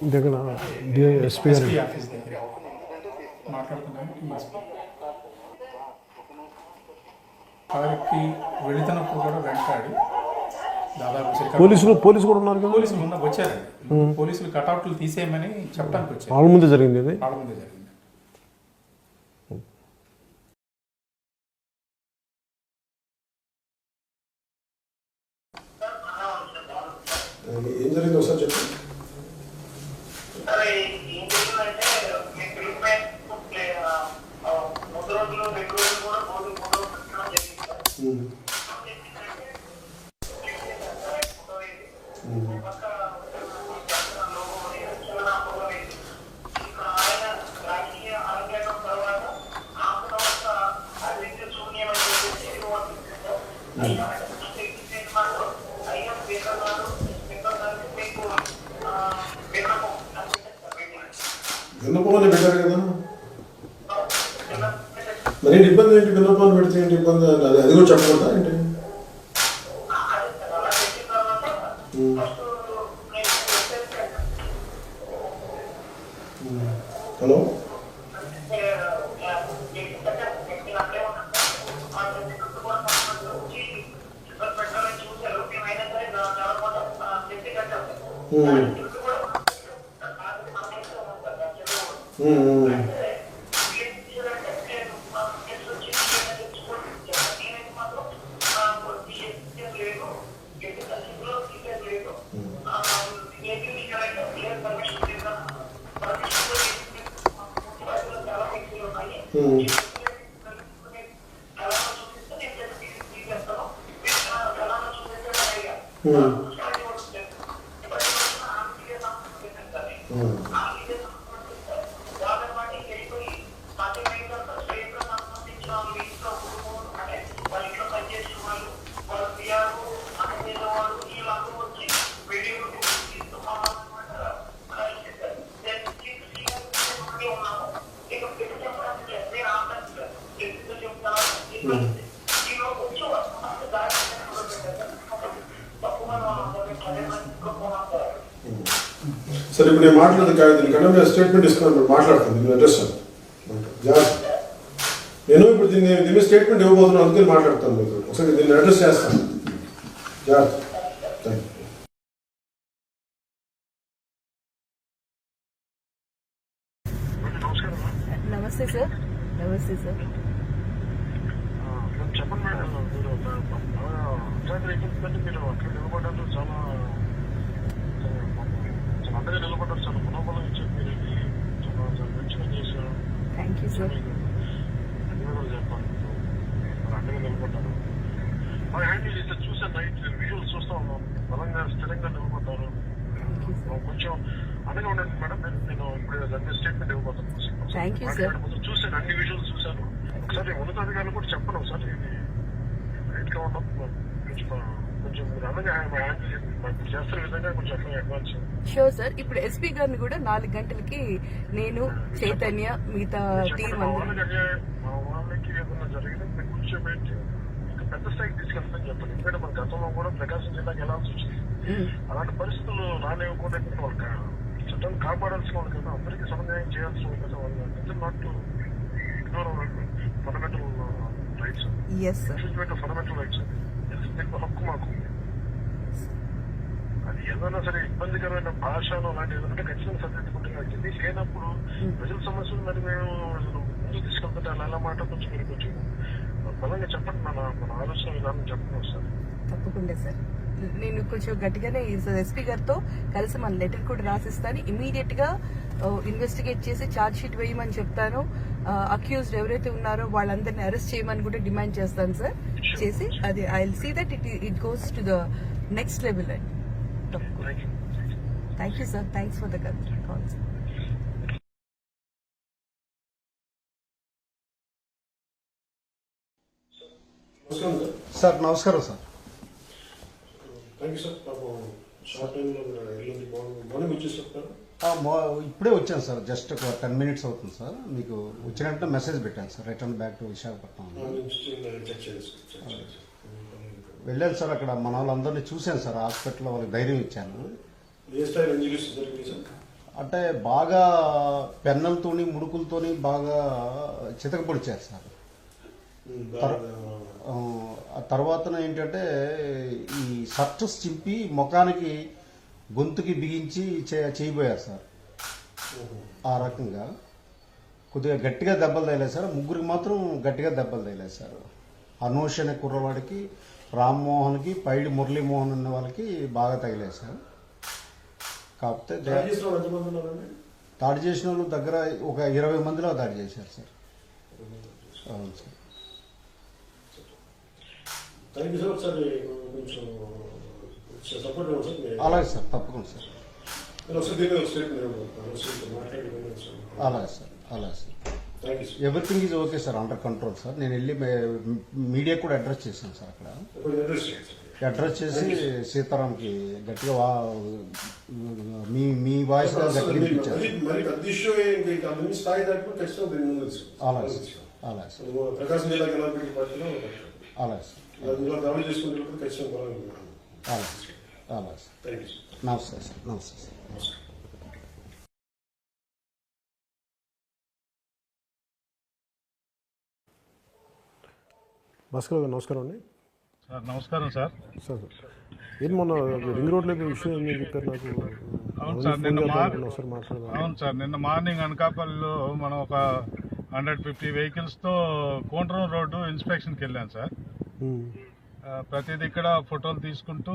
దగ్గర ఎస్పీ కారుకి వెళుతున్నప్పుడు కూడా వెంటాడి. దాదాపు సరిగ్గా పోలీసులు పోలీసు కూడా ఉన్నారు కదా? పోలీసులు ఉన్న వచ్చారండి. పోలీసులు కటౌట్లు తీసేయమని చెప్పడానికి వచ్చారు. వాళ్ళ ముందే జరిగింది వాళ్ళ ముందే జరిగింది ఏం జరిగింది ఒకసారి చెప్పండి సరే ఏం జరిగిందంటే మీ ట్రీట్మెంట్ ముందు రోజులు రెండు రోజులు కూడా మూడు మూడు రోజులు పెట్టడం జరిగింది సార్. ఏంటంటే, ఫోటో ఇది. ఒక పక్క లోగో ఉంది, చిన్న ఫోటో ఇది. ఇక్కడ ఆయన రాజకీయ అరంగేట్రం తర్వాత ఆ తర్వాత అది అయితే శూన్యం అని చెప్పేసి ఇది ఉంటుంది సార్. అయ్యా, స్టేట్మెంట్ మాత్రం అయ్యా స్పీకర్ గారు స్పీకర్ గారికి మీకు ఆ, విన్నపం అని చెప్పేసి సార్ మీటింగ్. విన్నపం అని పెట్టారు కదా. మరి ఏంటి ఇబ్బంది ఏంటి? విన్నపాన్ని పెడితే ఏంటి ఇబ్బంది? అది అది కూడా చెప్పకూడదా ఏంటి? హలో? うんうんうん。ఇప్పుడు నేను మాట్లాడదు కాదు దీనికన్నా నేను స్టేట్మెంట్ ఇస్తున్నాను ఇప్పుడు మాట్లాడతాను దీని అడ్రస్ జాగ్రత్త నేను ఇప్పుడు దీన్ని దీని మీద స్టేట్మెంట్ ఇవ్వబోతున్నాను అందుకని మాట్లాడతాను మీకు ఒకసారి దీన్ని అడ్రస్ చేస్తాను జాగ్రత్త థ్యాంక్ యూ నమస్తే సార్ నమస్తే సార్ చెప్పండి మేడం మీరు మీరు చాలా అండగా నిలబడ్డారు చాలా మనోబలం ఇచ్చారు మీరు ఇది చాలా చాలా మంచిగా చేశారు థ్యాంక్ యూ సార్ మీకు ధన్యవాదాలు చెప్పాలి మీరు అండగా నిలబడ్డారు బాగా హ్యాండిల్ సార్. చూసాను నైట్ విజువల్స్ చూస్తా ఉన్నాం బలంగా స్థిరంగా నిలబడ్డారు సార్ కొంచెం అండగా ఉండండి మేడం నేను ఇప్పుడు స్టేట్మెంట్ ఇవ్వబోతాను Thank చూశాను అన్ని విజువల్స్ చూశాను ఒకసారి ఉన్నతాధికారులు కూడా చెప్పను ఒకసారి ఇది రైట్గా ఉండదు కొంచెం కొంచెం మీరు అనగా హ్యాండిల్ షూర్ సార్ ఇప్పుడు ఎస్పీ గారిని కూడా నాలుగు గంటలకి నేను చైతన్య మిగతా టీం పెద్ద స్థాయికి చెప్పండి. ఎందుకంటే మన గతంలో కూడా ప్రకాశం జిల్లాకి వెళ్ళాల్సి వచ్చింది మ్మ్. అలాంటి పరిస్థితులు రానివ్వకుండా వాళ్ళకి చట్టం కాపాడాల్సిన వాళ్ళు కదా అందరికీ సమన్వయం చేయాల్సిన వాళ్ళు కదా వాళ్ళు. Not ignore fundamental rights fundamental rights హక్కు మాకు. అది ఏదైనా సరే ఇబ్బందికరమైన భాషలో అలాంటి ఏదంటే ఖచ్చితంగా సరిదిద్దుకుంటే ఇది లేనప్పుడు ప్రజల సమస్యలు మరి మేము ముందుకు తీసుకెళ్తుంటే అలా మాట కొంచెం మీరు కొంచెం బలంగా చెప్పండి మన మన ఆలోచన విధానం చెప్పండి ఒకసారి. తప్పకుండా సార్. నేను కొంచెం గట్టిగానే ఎస్పీ గారితో కలిసి మన లెటర్ కూడా రాసిస్తాను. ఇమీడియట్గా ఇన్వెస్టిగేట్ చేసి ఛార్జ్ షీట్ వేయమని చెప్తాను. అక్యూజ్డ్ ఎవరైతే ఉన్నారో వాళ్ళందరినీ అరెస్ట్ చేయమని కూడా డిమాండ్ చేస్తాను సార్. చేసి అది I see that it it goes to the next level అండి thank you thank you sir thanks for the call sir నమస్కారం సార్ నమస్కారం సార్ ఇప్పుడే వచ్చాను సార్ జస్ట్ ఒక టెన్ మినిట్స్ అవుతుంది సార్ మీకు వచ్చినట్టు మెసేజ్ పెట్టాను sir return back to Visakhapatnam అని. చెక్ చేసి చెక్ చేసి వెళ్ళాను సార్ అక్కడ మన వాళ్ళందరినీ చూశాను సార్ హాస్పిటల్లో వాళ్ళకి ధైర్యం ఇచ్చాను. అంటే బాగా పెన్నులతోని ముడుకులతోని బాగా చితకపొడిచారు సార్. తర్వాత ఏంటంటే ఈ షర్ట్స్ చింపి ముఖానికి గొంతుకి బిగించి చేయబోయారు సార్. ఆ రకంగా. కొద్దిగా గట్టిగా దెబ్బలు తగిలేదు సార్ ముగ్గురికి మాత్రం గట్టిగా దెబ్బలు తగిలేదు సార్. అనూష్ అనే కుర్రవాడికి రామ్మోహన్కి పైడి మురళీమోహన్ అనే వాళ్ళకి బాగా తగిలేదు సార్. కాకపోతే దాడి చేసిన వాళ్ళు దగ్గర ఒక ఇరవై మందిలో దాడి చేశారు సార్. అవును సార్. అలాగే సార్ తప్పకుండా సార్. అలాగే సార్ అలాగే sir. Everything is okay sir under control sir నేను వెళ్ళి మీడియా కూడా అడ్రస్ చేశాను సార్ అక్కడ. అడ్రస్ చేసి సీతారాంకి గట్టిగా మీ మీ వాయిస్ గట్టిగా. అలాగే సార్ నమస్తే సార్ నమస్తే సార్ భాస్కర్ గారు నమస్కారం అండి. సార్ నమస్కారం సార్. సార్ ఏం మొన్న రింగ్ రోడ్లో విషయం ఏం చెప్పారు నాకు? అవును సార్ నిన్న మార్ ఒకసారి మాట్లాడదాం. అవును సార్ నిన్న మార్నింగ్ అనకాపల్లిలో మనం ఒక హండ్రెడ్ ఫిఫ్టీ వెహికల్స్తో కోంట్రం రోడ్డు ఇన్స్పెక్షన్కి వెళ్ళాం సార్. ప్రతిదీ ఇక్కడ ఫోటోలు తీసుకుంటూ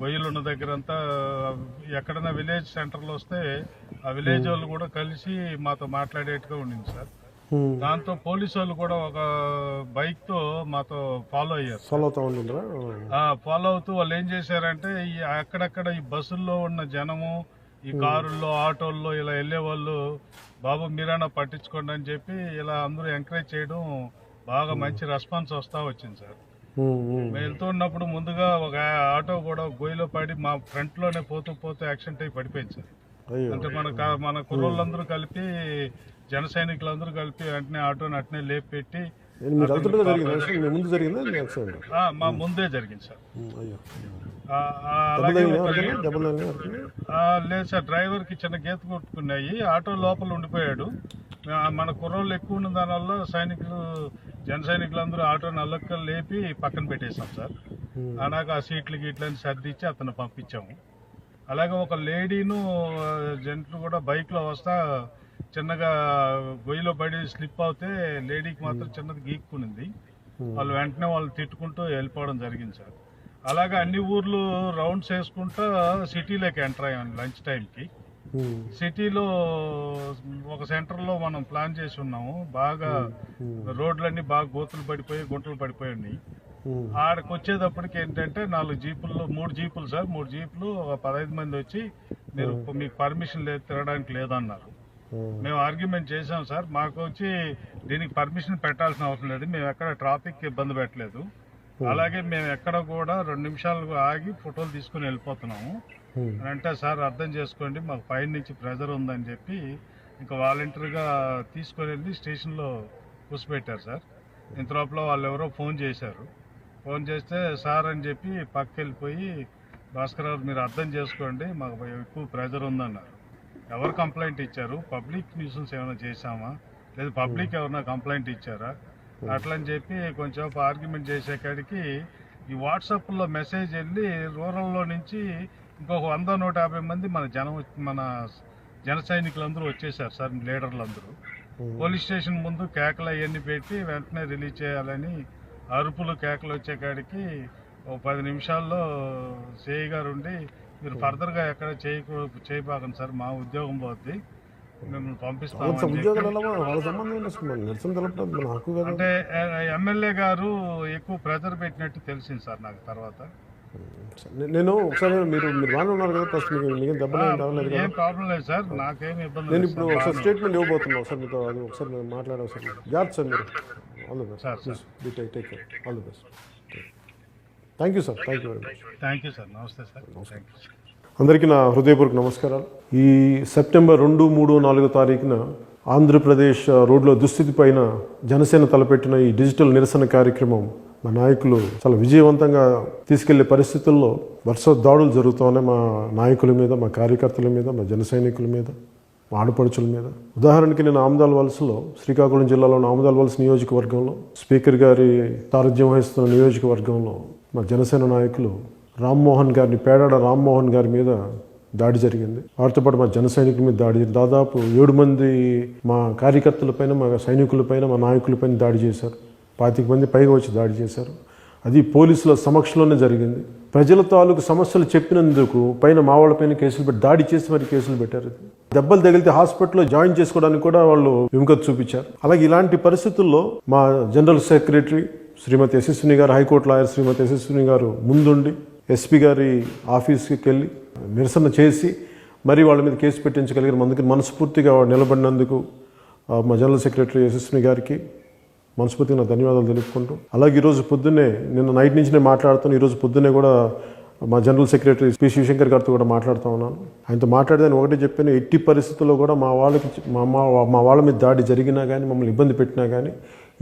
గొయ్యలు ఉన్న దగ్గర అంతా ఎక్కడైనా విలేజ్ సెంటర్లో వస్తే ఆ విలేజ్ వాళ్ళు కూడా కలిసి మాతో మాట్లాడేట్టుగా ఉండింది సార్. దాంతో పోలీసు వాళ్ళు కూడా ఒక బైక్తో మాతో ఫాలో అయ్యారు. ఫాలో ఫాలో అవుతూ వాళ్ళు ఏం చేశారంటే ఈ అక్కడక్కడ ఈ బస్సుల్లో ఉన్న జనము ఈ కారుల్లో ఆటోల్లో ఇలా వెళ్ళే వాళ్ళు బాబు మీరైనా పట్టించుకోండి అని చెప్పి ఇలా అందరూ ఎంకరేజ్ చేయడం బాగా మంచి రెస్పాన్స్ వస్తా వచ్చింది సార్. ఉమ్, ఉమ్. మేము వెళ్తూ ఉన్నప్పుడు ముందుగా ఒక ఆటో కూడా గొయ్యిలో పడి మా ఫ్రంట్లోనే పోతూ పోతూ యాక్సిడెంట్ అయి పడిపోయింది సార్. అంటే మన మన కుర్రోళ్ళందరూ కలిపి జన సైనికులందరూ కలిపి వెంటనే ఆటోని అట్నే లేపి పెట్టి నేను మీరు వెళ్తుండగా జరిగింది? యాక్సిడెంట్ మీ ముందు జరిగిందా? సార్. లేదు సార్ డ్రైవర్కి చిన్న గీత కొట్టుకున్నాయి. ఆటో లోపల ఉండిపోయాడు. మన కుర్రోళ్ళు ఎక్కువ ఉన్న దానివల్ల సైనికులు జన సైనికులందరూ ఆటో నల్లక్క లేపి పక్కన పెట్టేశాం సార్. అలాగే ఆ సీట్లు గీట్లని సర్దిచ్చి అతను పంపించాము. అలాగే ఒక లేడీను జంట్లు కూడా బైక్లో వస్తా చిన్నగా గొయ్యిలో పడి స్లిప్ అవుతే లేడీకి మాత్రం చిన్నది గీక్కునింది. వాళ్ళు వెంటనే వాళ్ళు తిట్టుకుంటూ వెళ్ళిపోవడం జరిగింది సార్. అలాగే అన్ని ఊర్లు రౌండ్స్ వేసుకుంటా సిటీలోకి ఎంటర్ అయ్యాం లంచ్ టైంకి. ఉమ్. సిటీలో ఒక సెంటర్లో మనం ప్లాన్ చేసి ఉన్నాము. బాగా రోడ్లన్నీ బాగా గోతులు పడిపోయి గుంటలు పడిపోయి ఉన్నాయి. ఆడకు వచ్చేటప్పటికి ఏంటంటే నాలుగు జీపుల్లో మూడు జీపులు సార్ మూడు జీపులు ఒక పదహైదు మంది వచ్చి మీరు మీకు పర్మిషన్ లేదు తిరగడానికి లేదన్నారు. మేము. ఆర్గ్యుమెంట్ చేసాం సార్ మాకు వచ్చి దీనికి పర్మిషన్ పెట్టాల్సిన అవసరం లేదు మేము ఎక్కడ ట్రాఫిక్ ఇబ్బంది పెట్టలేదు. అలాగే మేము ఎక్కడ కూడా రెండు నిమిషాలు ఆగి ఫోటోలు తీసుకుని వెళ్ళిపోతున్నాము. అంటే సార్ అర్థం చేసుకోండి మాకు పైన నుంచి ప్రెజర్ ఉందని చెప్పి ఇంకా వాలంటీర్గా తీసుకొని వెళ్ళి స్టేషన్లో కూర్చోబెట్టారు సార్. ఇంత లోపల వాళ్ళు ఎవరో ఫోన్ చేశారు. ఫోన్ చేస్తే సార్ అని చెప్పి పక్కకి వెళ్ళిపోయి భాస్కర్ గారు మీరు అర్థం చేసుకోండి మాకు ఎక్కువ ప్రెజర్ ఉందన్నారు. ఎవరు కంప్లైంట్ ఇచ్చారు? పబ్లిక్ న్యూసెన్స్ ఏమైనా చేశామా? లేదా పబ్లిక్ ఎవరైనా కంప్లైంట్ ఇచ్చారా? అట్లా అని చెప్పి కొంచెం ఆర్గ్యుమెంట్ చేసే కాడికి ఈ వాట్సాప్లో మెసేజ్ వెళ్ళి రూరల్లో నుంచి ఇంకొక వంద నూట యాభై మంది మన జనం మన జన సైనికులందరూ వచ్చేసారు సార్ లీడర్లందరూ. పోలీస్ స్టేషన్ ముందు కేకలు అవన్నీ పెట్టి వెంటనే రిలీజ్ చేయాలని అరుపులు కేకలు వచ్చే కాడికి ఓ పది నిమిషాల్లో సేయి గారు ఉండి మీరు ఫర్దర్గా ఎక్కడ చేయకు చేయబాకండి సార్ మా ఉద్యోగం పోద్ది. మిమ్మల్ని పంపిస్తాం అంటే ఎమ్మెల్యే గారు ఎక్కువ ప్రెజర్ పెట్టినట్టు తెలిసింది సార్ నాకు తర్వాత. నేను ఒకసారి మీరు మీరు బాగానే ఉన్నారు కదా ఫస్ట్ మీకు మీకు దెబ్బలు ఏం ప్రాబ్లం లేదు సార్ నాకేం ఇబ్బంది నేను ఇప్పుడు సార్. ఒకసారి స్టేట్మెంట్ ఇవ్వబోతున్నా ఒకసారి మీతో అది ఒకసారి మేము మాట్లాడాం సార్ జాగ్రత్త సార్ మీరు. All the best sir, please be take take care all the best thank you sir thank you very much thank you sir నమస్తే సార్ యూ అందరికీ నా హృదయపూర్వక నమస్కారాలు. ఈ సెప్టెంబర్ రెండు మూడు నాలుగో తారీఖున ఆంధ్రప్రదేశ్ రోడ్ల దుస్థితి పైన జనసేన తలపెట్టిన ఈ డిజిటల్ నిరసన కార్యక్రమం మా నాయకులు చాలా విజయవంతంగా తీసుకెళ్ళే పరిస్థితుల్లో వరుస దాడులు జరుగుతూ మా నాయకుల మీద మా కార్యకర్తల మీద మా జన సైనికుల మీద. ఆడపడుచుల మీద. ఉదాహరణకి నేను ఆమదాల్ వలసలో శ్రీకాకుళం జిల్లాలోని ఆమదాల్ వలస నియోజకవర్గంలో స్పీకర్ గారి సారథ్యం వహిస్తున్న నియోజకవర్గంలో మా జనసేన నాయకులు రామ్మోహన్ గారిని పేడాడ రామ్మోహన్ గారి మీద దాడి జరిగింది. వారితో పాటు మా జన సైనికుల మీద దాడి దాదాపు ఏడు మంది మా కార్యకర్తలపైన మా సైనికులపైన మా నాయకులపైన దాడి చేశారు. పాతిక మంది పైగా వచ్చి దాడి చేశారు. అది పోలీసుల సమక్షంలోనే జరిగింది. ప్రజల తాలూకు సమస్యలు చెప్పినందుకు పైన మా వాళ్ళపైన కేసులు పెట్టి దాడి చేసి మరి కేసులు పెట్టారు. దెబ్బలు తగిలితే హాస్పిటల్లో జాయిన్ చేసుకోవడానికి కూడా వాళ్ళు విముఖత చూపించారు. అలాగే ఇలాంటి పరిస్థితుల్లో మా జనరల్ సెక్రటరీ శ్రీమతి యశస్విని గారు హైకోర్టు లాయర్ శ్రీమతి యశస్విని గారు ముందుండి ఎస్పీ గారి ఆఫీస్కి వెళ్ళి నిరసన చేసి మరి వాళ్ళ మీద కేసు పెట్టించగలిగిన అందుకని మనస్ఫూర్తిగా నిలబడినందుకు మా జనరల్ సెక్రటరీ యశస్విని గారికి మనస్ఫూర్తిగా నా ధన్యవాదాలు తెలుపుకుంటూ అలాగే ఈరోజు పొద్దున్నే నిన్న నైట్ నుంచి నేను మాట్లాడుతాను ఈరోజు పొద్దున్నే కూడా మా జనరల్ సెక్రటరీ పి శివశంకర్ గారితో కూడా మాట్లాడుతూ ఉన్నాను. ఆయనతో మాట్లాడితే ఒకటే చెప్పాను ఎట్టి పరిస్థితుల్లో కూడా మా వాళ్ళకి మా మా మా వాళ్ళ మీద దాడి జరిగినా కానీ మమ్మల్ని ఇబ్బంది పెట్టినా కానీ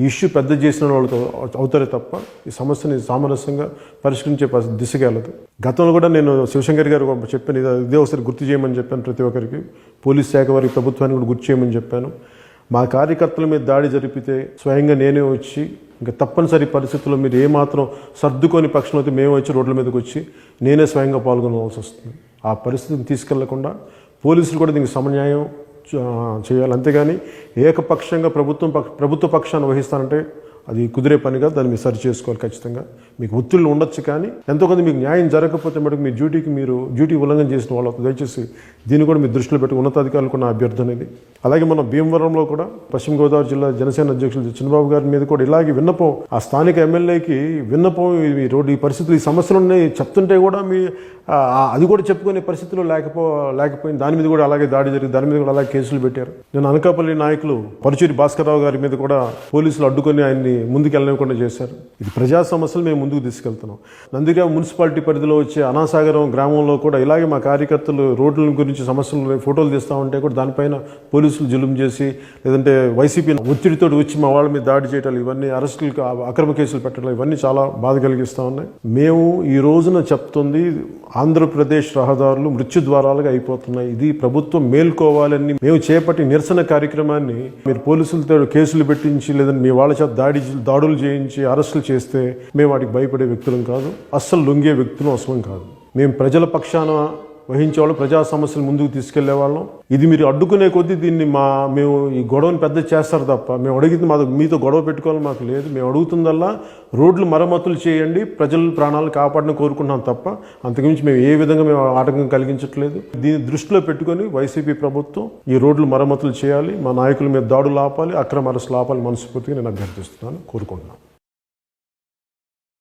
ఈ ఇష్యూ పెద్ద చేసిన వాళ్ళతో అవుతారే తప్ప ఈ సమస్యని సామరస్యంగా పరిష్కరించే పరి- దిశగా వెళ్ళదు. గతంలో కూడా నేను శివశంకర్ గారు చెప్పాను ఇదే ఒకసారి గుర్తు చేయమని చెప్పాను ప్రతి ఒక్కరికి. పోలీస్ శాఖ వారికి ప్రభుత్వానికి కూడా గుర్తు చేయమని చెప్పాను. మా కార్యకర్తల మీద దాడి జరిపితే స్వయంగా నేనే వచ్చి ఇంకా తప్పనిసరి పరిస్థితుల్లో మీరు ఏమాత్రం సర్దుకొని పక్షంలో అయితే మేము వచ్చి రోడ్ల మీదకి వచ్చి నేనే స్వయంగా పాల్గొనవలసి వస్తుంది. ఆ పరిస్థితిని తీసుకెళ్ళకుండా పోలీసులు కూడా దీనికి సమన్యాయం చేయాలి. అంతేగాని ఏకపక్షంగా ప్రభుత్వం ప్రభుత్వ పక్షాన్ని వహిస్తానంటే అది కుదిరే పనిగా దాన్ని మీరు సరి చేసుకోవాలి ఖచ్చితంగా. మీకు ఒత్తిళ్ళు ఉండొచ్చు కానీ ఎంతో కొంత మీకు న్యాయం జరగకపోతే మటుకు మీ డ్యూటీకి మీరు డ్యూటీ ఉల్లంఘన చేసిన వాళ్ళు దయచేసి దీన్ని కూడా మీరు దృష్టిలో పెట్టి ఉన్నతాధికారులు కూడా నా అభ్యర్థన ఇది. అలాగే మన భీమవరంలో కూడా పశ్చిమ గోదావరి జిల్లా జనసేన అధ్యక్షులు చంద్రబాబు గారి మీద కూడా ఇలాగే విన్నపం ఆ స్థానిక ఎమ్మెల్యేకి విన్నపం ఈ రోడ్డు ఈ పరిస్థితులు ఈ సమస్యలు ఉన్నాయి చెప్తుంటే కూడా మీ అది కూడా చెప్పుకునే పరిస్థితులు లేకపో లేకపోయింది దాని మీద కూడా అలాగే దాడి జరిగింది దాని మీద కూడా అలాగే కేసులు పెట్టారు. నేను అనకాపల్లి నాయకులు పరుచూరి భాస్కర్రావు గారి మీద కూడా పోలీసులు అడ్డుకొని ఆయన్ని ముందుకెళ్ళనివ్వకుండా చేశారు. ఇది ప్రజా సమస్యలు మేము ముందుకు తీసుకెళ్తున్నాం. నందిగామ మున్సిపాలిటీ పరిధిలో వచ్చే అనాసాగరం గ్రామంలో కూడా ఇలాగే మా కార్యకర్తలు రోడ్ల గురించి సమస్యలు ఫోటోలు తీస్తూ ఉంటే కూడా దానిపైన పోలీసులు జులుం చేసి లేదంటే వైసీపీ ఒత్తిడితో వచ్చి మా వాళ్ళ మీద దాడి చేయటాలు ఇవన్నీ అరెస్టులకు అక్రమ కేసులు పెట్టడం ఇవన్నీ చాలా బాధ కలిగిస్తూ ఉన్నాయి. మేము ఈ రోజున చెప్తుంది ఆంధ్రప్రదేశ్ రహదారులు మృత్యుద్వారాలుగా అయిపోతున్నాయి. ఇది ప్రభుత్వం మేల్కోవాలని మేము చేపట్టి నిరసన కార్యక్రమాన్ని మీరు పోలీసులతో కేసులు పెట్టించి లేదంటే మీ వాళ్ళ చేత దాడి దాడులు చేయించి అరెస్టులు చేస్తే మేము వాటికి భయపడే వ్యక్తులం కాదు. అస్సలు లొంగే వ్యక్తులు అసలు కాదు. మేము ప్రజల పక్షాన వహించేవాళ్ళు ప్రజా సమస్యలు ముందుకు తీసుకెళ్ళే వాళ్ళం ఇది మీరు అడ్డుకునే కొద్దీ దీన్ని మా మేము ఈ గొడవని పెద్ద చేస్తారు తప్ప మేము అడిగింది మాకు మీతో గొడవ పెట్టుకోవాలి మాకు లేదు. మేము అడుగుతుందల్లా రోడ్లు మరమ్మతులు చేయండి ప్రజల ప్రాణాలు కాపాడని కోరుకుంటున్నాం తప్ప అంతకుమించి మేము ఏ విధంగా మేము ఆటంకం కలిగించట్లేదు. దీన్ని దృష్టిలో పెట్టుకొని వైసీపీ ప్రభుత్వం ఈ రోడ్లు మరమ్మతులు చేయాలి మా నాయకుల మీద దాడులు ఆపాలి అక్రమ అరెస్టులు ఆపాలి మనస్ఫూర్తిగా నేను అభ్యర్థిస్తున్నాను కోరుకుంటున్నాను.